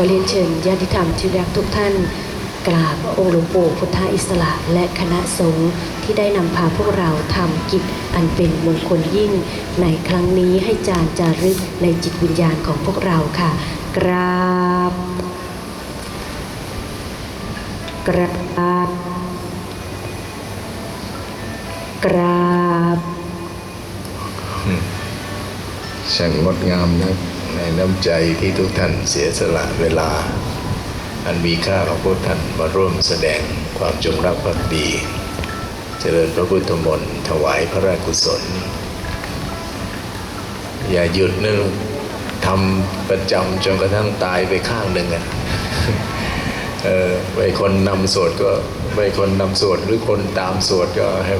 ขอเรียนเชิญญาติธรรมที่รักทุกท่าน กราบองค์หลวงปู่พุทธอิสระและคณะสงฆ์ที่ได้นำพาพวกเราทำกิจอันเป็นมงคลยิ่ง ในครั้งนี้ให้จารจารึกในจิตวิญญาณของพวกเราค่ะ กราบ กราบ กราบช่างงดงามนัก ในน้ำใจที่ทุกท่านเสียสละเวลา อันมีค่าของพวกท่านมาร่วมแสดงความจงรักภักดี เจริญพระพุทธมนต์ถวายพระราชกุศล อย่าหยุดนะลูกทำประจำจนกระทั่งตายไปข้างหนึ่งอะเออไม่คนนำสวดก็ไม่คนนำสวดหรือคนตามสวดก็ให้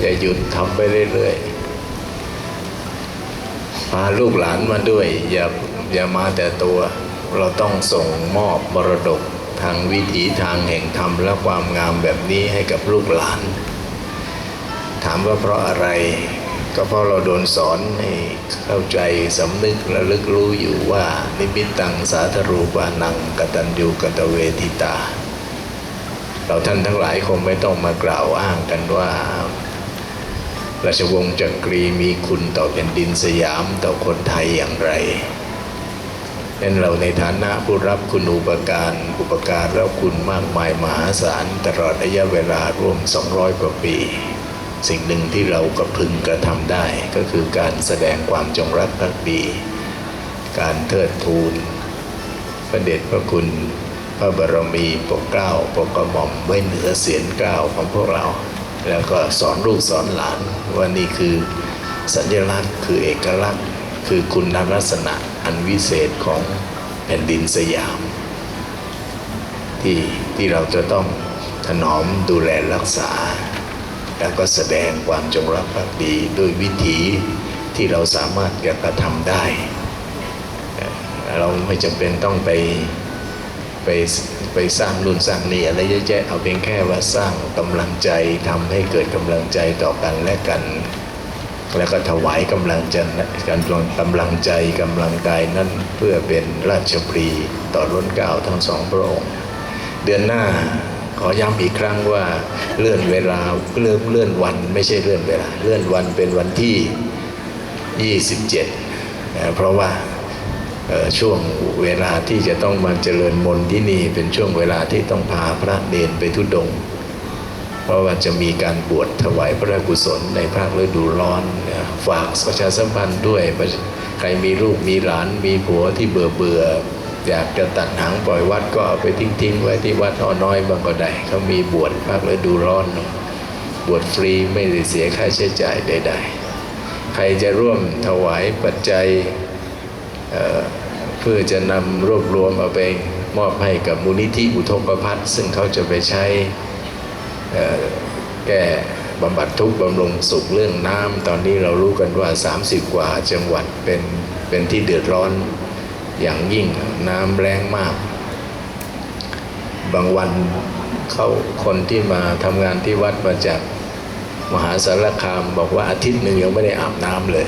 อย่าหยุดทำไปเรื่อยๆ พาลูกหลานมาด้วย อย่าอย่ามาแต่ตัว เราต้องส่งมอบมรดกทางวิถีทางแห่งธรรมและความงามแบบนี้ให้กับลูกหลาน ถามว่าเพราะอะไร ก็เพราะเราโดนสอนให้เข้าใจสำนึกและลึกรู้อยู่ว่านิมิตตังสาธรูปานังกตัญญูกตเวทิตา เราท่านทั้งหลายคงไม่ต้องมากล่าวอ้างกันว่า ราชวงศ์จักรีมีคุณต่อแผ่นดินสยามต่อคนไทยอย่างไรนั้นเราในฐานะผู้รับคุณอุปการอุปการแล้วคุณมากมายมหาศาลตลอดระยะเวลาร่วม 200 กว่าปี สิ่งหนึ่งที่เราก็พึงกระทำได้ก็คือการแสดงความจงรักภักดี การเทิดทูนพระเดชพระคุณพระบรมีปกเกล้าปกกระหม่อมไว้เหนือเสียนเกล้าของพวกเรา แล้วก็สอนลูกสอนหลานว่านี่คือสัญลักษณ์คือเอกลักษณ์ คือคุณลักษณะอันวิเศษของแผ่นดินสยาม ที่ที่เราจะต้องถนอมดูแลรักษา แล้วก็แสดงความจงรักภักดีด้วยวิถีที่เราสามารถจะกระทำได้ เราไม่จำเป็นต้องไปไป ไปสร้างนู่นสร้างนี่อะไรเยอะแยะเอาเพียงแค่ว่าสร้างกำลังใจทำให้เกิดกำลังใจต่อกันและกัน แล้วก็ถวายกำลังใจกันกำลังใจกำลังกายนั้นเพื่อเป็นราชปรีต่อล้นเกล้าทั้งสองพระองค์ เดือนหน้าขอย้ำอีกครั้งว่าเลื่อนเวลาเลื่อนเลื่อนวันไม่ใช่เลื่อนเวลา เลื่อนวันเป็นวันที่ 27นะเพราะว่า ช่วงเวลาที่จะต้องมาเจริญมนต์ที่นี่เป็นช่วงเวลาที่ต้องพาพระเนนไปทุดง เพราะว่าจะมีการบวชถวายพระกุศลในภาคฤดูร้อนฝากประชาสัมพันธ์ด้วยใครมีลูกมีหลานมีผัวที่เบื่อเบื่ออยากจะตัดหางปล่อยวัดก็เอาไปทิ้งๆไว้ที่วัดอ้อน้อยบางก็ได้เขามีบวชภาคฤดูร้อนบวชฟรีไม่ได้เสียค่าใช้จ่ายใดๆใครจะร่วมถวายปัจจัย เพื่อจะนำรวบรวมเอาไปมอบให้กับมูลนิธิอุทกภัทซึ่งเขาจะไปใช้แก้บำบัดทุกข์บำรุงสุขเรื่องน้ำตอนนี้เรารู้กันว่า 30 กว่าจังหวัดเป็นเป็นที่เดือดร้อนอย่างยิ่งน้ำแรงมาก บางวันเขาคนที่มาทำงานที่วัดมาจากมหาสารคามบอกว่าอาทิตย์หนึ่งยังไม่ได้อาบน้ำเลย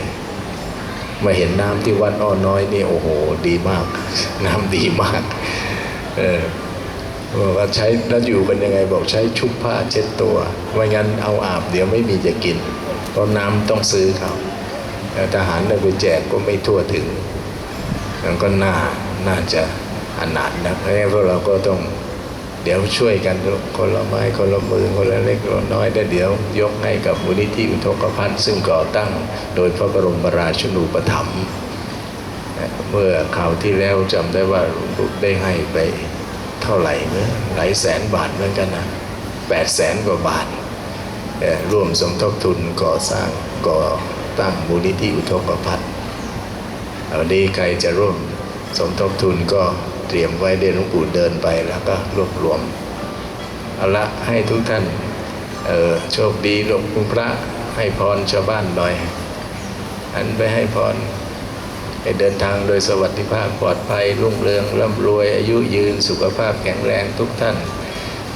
มาเห็นน้ำที่วัดอ้อน้อยนี่โอ้โหดีมาก น้ำดีมาก เออบอกว่าใช้แล้วอยู่กันยังไงบอกใช้ชุบผ้าเช็ดตัวไม่งั้นเอาอาบเดี๋ยวไม่มีจะกิน เพราะน้ำต้องซื้อเขาแล้วทหารเอาไปแจกก็ไม่ทั่วถึงมันก็น่าน่าจะอนาถนะเพราะงั้นพวกเราก็ต้อง เดี๋ยวช่วยกันคนละไม้คนละมือคนละเล็กคนละน้อยได้เดี๋ยวยกให้กับมูลนิธิอุทกภัทซึ่งก่อตั้ง โดยพระบรมราชนูปถัมภ์เมื่อคราวที่แล้วจำได้ว่าลวงปู่ได้ให้ไปเท่าไหร่เนอะหลายแสนบาทเหมือนกันนะแปดแสนกว่าบาทร่วมสมทบทุนก่อสร้างก่อตั้งมูลนิธิอุทกภัทวันนี้ใครจะร่วม สมทบทุนก็เตรียมไว้เดินหลวงปู่เดินไปแล้วก็รวบรวมเอาละให้ทุกท่านออโชคดีหลวงปู่พระให้พรชาวบ้านหน่อยอันไปให้พรให้เดินทางโดยสวัสดิภาพปลอดภัยรุ่งเรืองร่ำรวยอายุยืนสุขภาพแข็งแรงทุกท่าน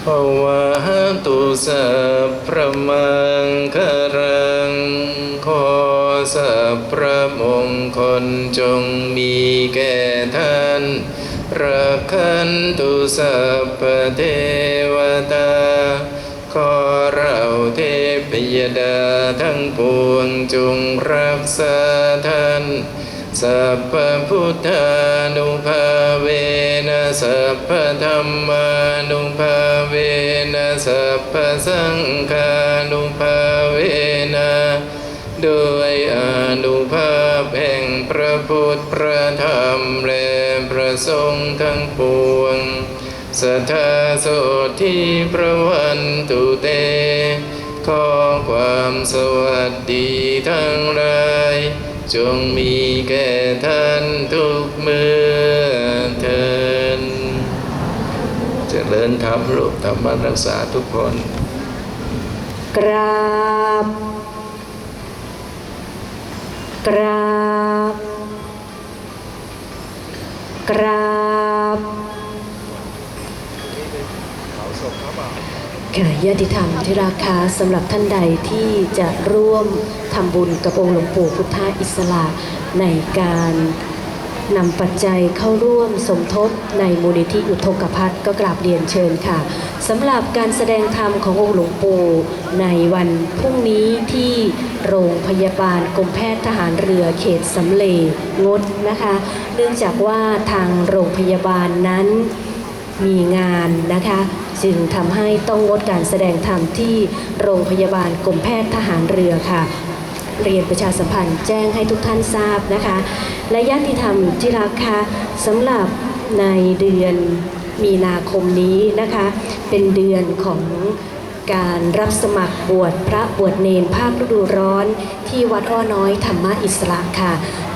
ภวะตุสัพพะมังคารัง ขอสัพพะมงคลจงมีแก่ท่านรักขันตุสัพพเทวตา ขอเราเทพยดาทั้งปวงจงรักษาท่าน สัพพพุทธานุภาเวนะสัพพธรรมานุภาเวนะสัพพสังฆานุภาเวนะด้วยอนุภาพแห่งพระพุทธพระธรรมและพระสงฆ์ทั้งปวงสัทธาโสที่พระวันตุเต ขอความสวัสดีทั้งหลาย จงมีแก่ท่านทุกเมื่อเทินเจริญธรรมลูปธรรมรักษาทุกคน กราบ กราบ กราบ ค่ะญาติธรรมที่ราคาสำหรับท่านใดที่จะร่วมทำบุญกับองค์หลวงปู่พุทธอิสระในการนำปัจจัยเข้าร่วมสมทบในมูลนิธิอุทกภัทก็กราบเรียนเชิญค่ะสำหรับการแสดงธรรมขององค์หลวงปู่ในวันพรุ่งนี้ที่โรงพยาบาลกรมแพทย์ทหารเรือเขตสำเลงดนะคะ เนื่องจากว่าทางโรงพยาบาลนั้นมีงานนะคะ จึงทำให้ต้องงดการแสดงธรรมที่โรงพยาบาลกรมแพทย์ทหารเรือค่ะ เรียนประชาสัมพันธ์แจ้งให้ทุกท่านทราบนะคะ และญาติธรรมที่รักค่ะสำหรับในเดือนมีนาคมนี้นะคะ เป็นเดือนของการรับสมัครบวชพระบวชเนนภาคฤดูร้อนที่วัดอ้อน้อยธรรมอิสระค่ะ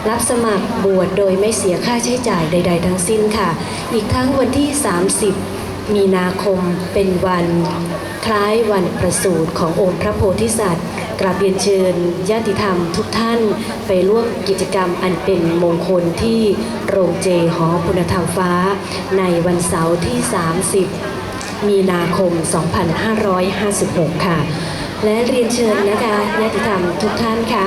รับสมัครบวชโดยไม่เสียค่าใช้จ่ายใด ๆ ทั้งสิ้นค่ะ อีกทั้งวันที่ 30 มีนาคมเป็นวันคล้ายวันประสูติขององค์พระโพธิสัตว์ กราบเรียนเชิญญาติธรรมทุกท่านไปร่วมกิจกรรมอันเป็นมงคลที่โรงเจหอคุณธรรมฟ้า ในวันเสาร์ที่ 30 มีนาคม 2556 ค่ะ และเรียนเชิญนะคะญาติธรรมทุกท่านค่ะ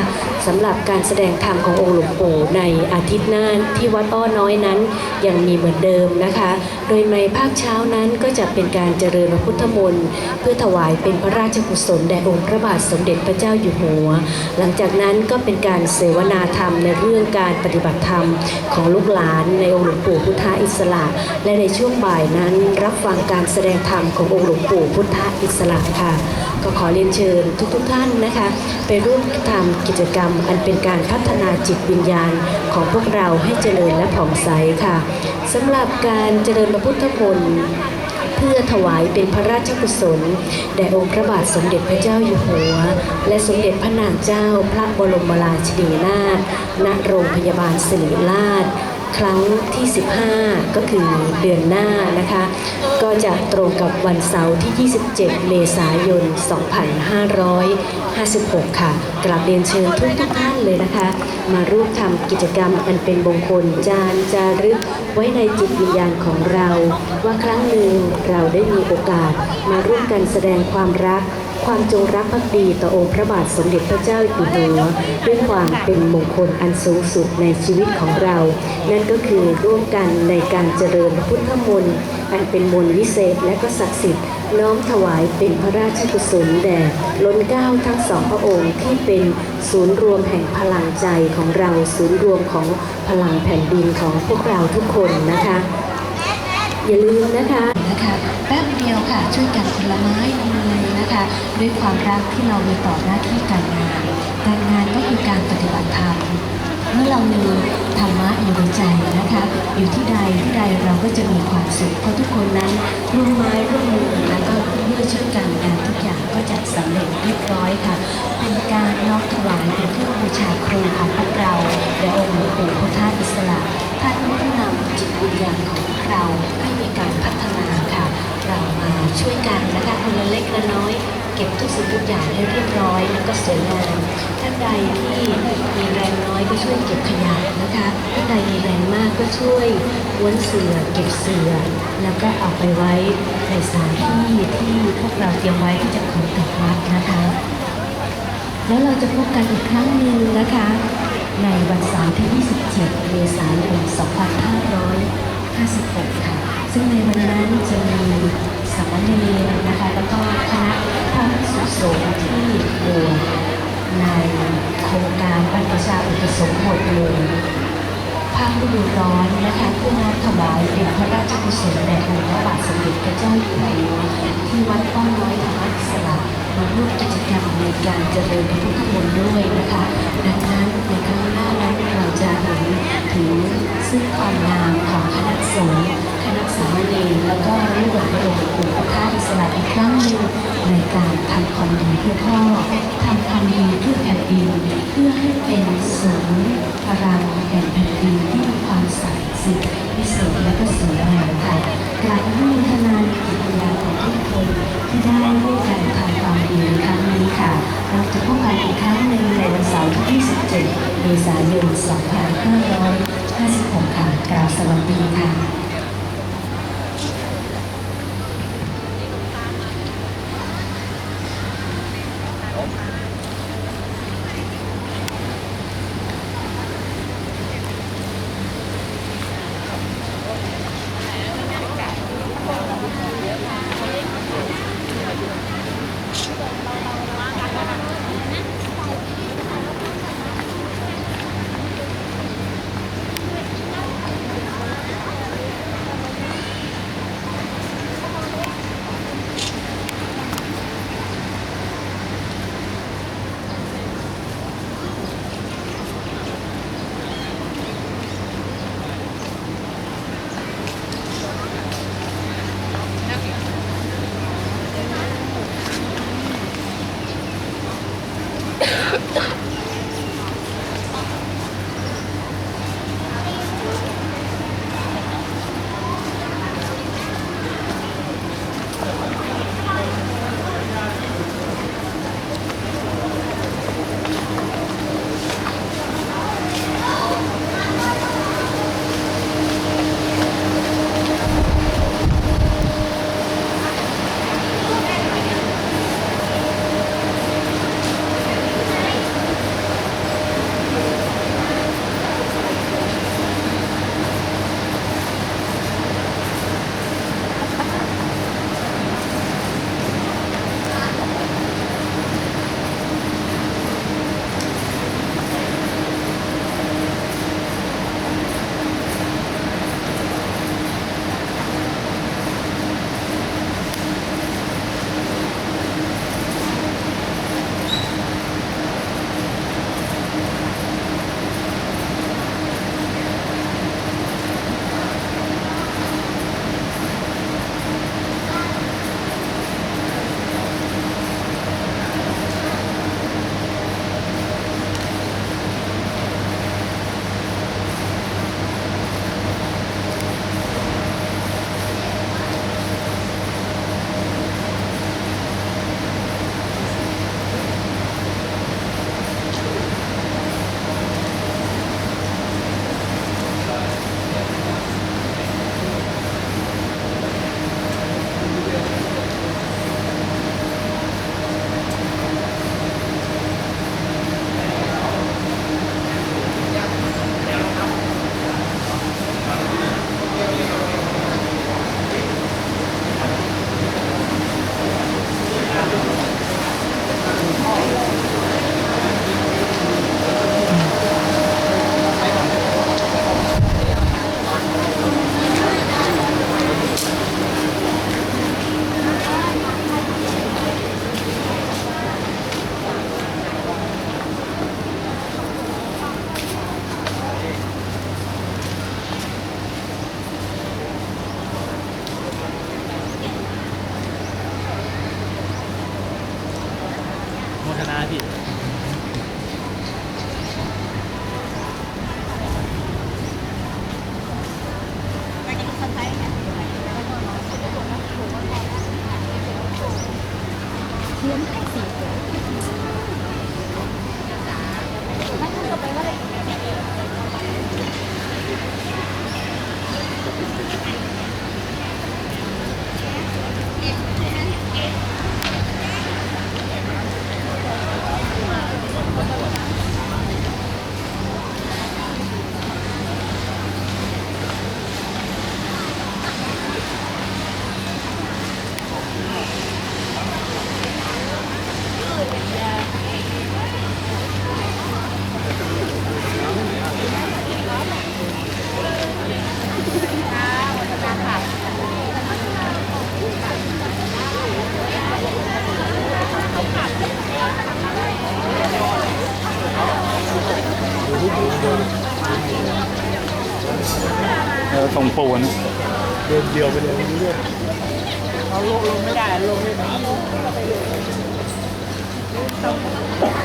สำหรับการแสดงธรรมขององค์หลวงปู่ในอาทิตย์หน้าที่วัดอ้อน้อยนั้นยังมีเหมือนเดิมนะคะ โดยในภาคเช้านั้นก็จะเป็นการเจริญพระพุทธมนต์เพื่อถวายเป็นพระราชกุศลแด่องค์พระบาทสมเด็จพระเจ้าอยู่หัว หลังจากนั้นก็เป็นการเสวนาธรรมในเรื่องการปฏิบัติธรรมของลูกหลานในองค์หลวงปู่พุทธอิสระ และในช่วงบ่ายนั้นรับฟังการแสดงธรรมขององค์หลวงปู่พุทธอิสระค่ะ ก็ขอเรียนเชิญทุกๆทท่านนะคะ ไปร่วมทำกิจกรรมอันเป็นการพัฒนาจิตวิญญาณของพวกเราให้เจริญและผ่องใสค่ะสำหรับการเจริญพระพุทธมนต์เพื่อถวายเป็นพระราชกุศล แด่องค์พระบาทสมเด็จพระเจ้าอยู่หัว และสมเด็จพระนางเจ้าพระบรมราชินีนาถณโรงพยาบาลศิริราช ครั้งที่ 15 ก็คือเดือนหน้านะคะ ก็จะตรงกับวันเสาร์ที่ 27 เมษายน 2556 ค่ะ กราบเรียนเชิญทุกทุกท่านเลยนะคะ มาร่วมทำกิจกรรมอันเป็นมงคลจานจารึกไว้ในจิตวิญญาณของเรา ว่าครั้งหนึ่งเราได้มีโอกาสมาร่วมกันแสดงความรัก ความจงรักภักดีต่อองค์พระบาทสมเด็จพระเจ้าอยู่หัวด้วยความเป็นมงคลอันสูงสุดในชีวิตของเรา นั่นก็คือร่วมกันในการเจริญพุทธมนต์อันเป็นมนต์วิเศษและก็ศักดิ์สิทธิ์น้อมถวายเป็นพระราชกุศลแด่ล้นเกล้าทั้งสองพระองค์ที่เป็นศูนย์รวมแห่งพลังใจของเราศูนย์รวมของพลังแผ่นดินของพวกเราทุกคนนะคะ อย่าลืมนะคะนะคะแป๊บเดียวค่ะช่วยกันคนลไม้ นะคะ ด้วยความรักที่เรามีต่อหน้าที่การงานการงานก็คือการปฏิบัติธรรมเมื่อเรามีธรรมะอยู่ในใจนะคะ อยู่ที่ใดที่ใดเราก็จะมีความสุขเพราะทุกคนนั้นร่วมไม้ร่วมมือแล้วก็เมื่อช่วยกันงานทุกอย่างก็จะสำเร็จเรียบร้อยค่ะ เป็นการน้อมถวายเป็นเครื่องบูชาครูของพวกเราและองค์หลวงปู่พุทธอิสระท่านผู้นำจิตวิญญาณของเราให้มีการพัฒนาค่ะ เรามาช่วยกันนะคะคนละเล็กละน้อย เก็บทุกสิ่งทุกอย่างให้เรียบร้อย แล้วก็สวยงามท่านใดที่มีแรงน้อยก็ช่วยเก็บขยะนะคะท่านใดมีแรงมากก็ช่วยว้วนเสือเก็บเสือ แล้วก็เอาไปไว้ในสถานที่ที่พวกเราเตรียมไว้ที่จะขนกลับวัดนะคะ แล้วเราจะพบกันอีกครั้งหนึ่งนะคะ ในวันเสาร์ที่ 27 เมษายน 2556 56ค่ะ ซึ่งในวันนั้นจะมีสามเณรนะคะแล้วก็คณะพระภิกษุสงฆ์ที่บวชในโครงการบรรพชาอุปสมบทเลยภาคฤดูร้อนนะคะเพื่อน้อมถวายเป็นพระราชกุศลแด่องค์พระบาทสมเด็จพระเจ้าอยู่หัวที่วัดป้อมน้อยธรรมศาสตร์มาร่วมกิจกรรมในการเจริญพระพุทธมนต์ด้วยนะคะ ดังนั้นในครั้งหน้านั้นเราจะเห็นถึงซึ่งความงามของคณะสงฆ์คณะสามเณร แล้วก็ร่วมระดมกลุ่มพระธาอิสระอีกครั้งหนึ่งในการทำความดีเพื่อพ่อทำความดีเพื่อแผ่นดินเพื่อให้เป็นศูนย์พลังแห่งแผ่นดินที่มีความศักดิ์สิทธิ์พิเศษและก็สวยงามค่ะกราบอนุโมทนาในกิจกรรมของทุกคนที่ได้ร่วมกันทำความดีครั้งนี้ค่ะเราจะพบกันอีกครั้งหนึ่งในวันเสาร์ที่27เมษายน2556ค่ะกราบสวัสดีค่ะ ปูปูนเดินเดียวไปเลยเขาลงไม่ได้ลงเลยนะ